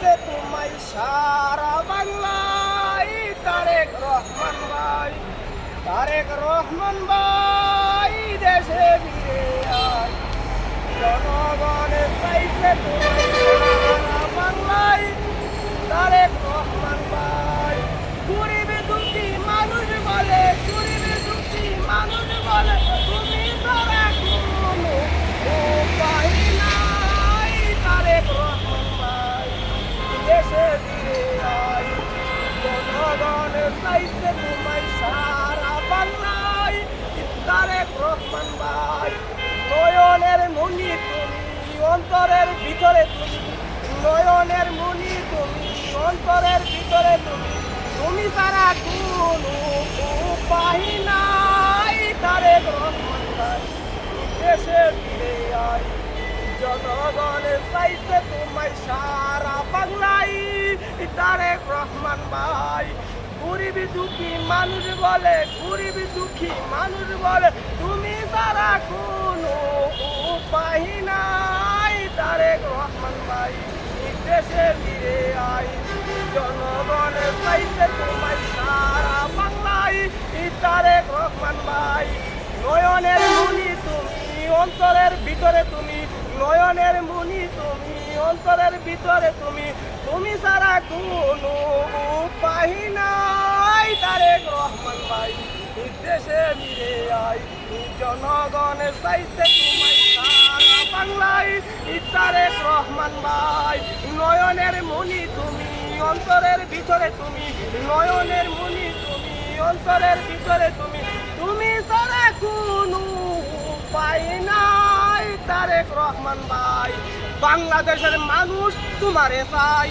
চাইছে তোমায় সারা বাংলায়, তারেক রহমান ভাই, তারেক রহমান ভাই, দেশে ফিরে আয়। জনগণের চাইছে তোমায় চাইছে তোমায় সারা বাংলায় তারেক রহমান ভাই নয়নের মনি তুমি, অন্তরের ভিতরে তুমি। নয়নের মনি তুমি, অন্তরের ভিতরে তুমি। তুমি কোনো উপায় নাই তারেক রহমান ভাই দেশে ফিরে আয়। জনগণের তারেক রহমান ভাই গরিবি দুঃখী মানুষ বলে, গরিবি দুঃখী মানুষ বলে, তুমি তারা কোনো উপায় নাই। তারেক রহমান ভাই দেশে ফিরে আয় জনগণের চাইছে তোমায় সারা বাংলায়। তারেক রহমান ভাই, নয়নের মুনি তুমি, অন্তরের ভিতরে তুমি, নয়নের মুনি তুমি, অন্তরের ভিতরে তুমি তুমি সারা কোনো ভাই দেশে মিরে আই জনগণের সারা বাংলায়। তারেক রহমান ভাই, নয়নের মুনি তুমি, অন্তরের ভিতরে তুমি, নয়নের মুনি তুমি, অন্তরের ভিতরে তুমি। তুমি সারা কোনো উপায় নাই, তারেক রহমান ভাই। বাংলাদেশের মানুষ তোমারে চাই।